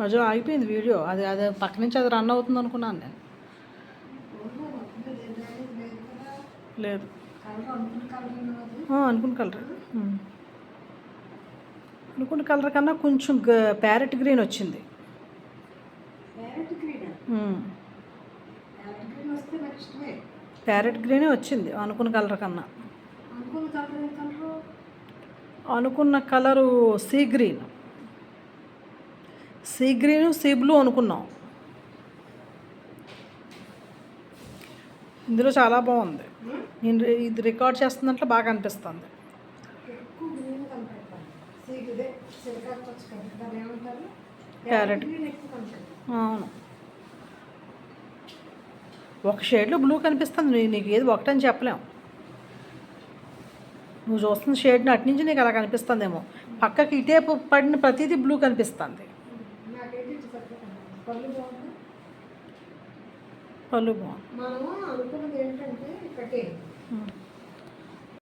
మధ్యలో ఆగిపోయింది వీడియో. అది అది పక్క నుంచి అది రన్ అవుతుంది అనుకున్నాను నేను. లేదు. అనుకున్న కలర్. అనుకున్న కలర్ కన్నా కొంచెం ప్యారెట్ గ్రీన్ వచ్చింది. ప్యారెట్ గ్రీనే వచ్చింది అనుకున్న కలర్ కన్నా. అనుకున్న colour sea green. Sea green sea blue అనుకున్నాం. ఇందులో చాలా బాగుంది. నేను ఇది రికార్డ్ చేస్తున్నట్లు బాగా అనిపిస్తుంది. కనపెడతాను అవును. ఒక షేడ్లో బ్లూ కనిపిస్తుంది. నీకు ఏది ఒకటని చెప్పలేం. నువ్వు చూస్తున్న షేడ్ని అటు నుంచి నీకు అలా కనిపిస్తుందేమో. పక్కకి ఇటే పడిన ప్రతిదీ బ్లూ కనిపిస్తుంది. పళ్ళు బాగుంది పళ్ళు బాగుంది మనము అనుకున్నది ఏంటంటే ఉమ్.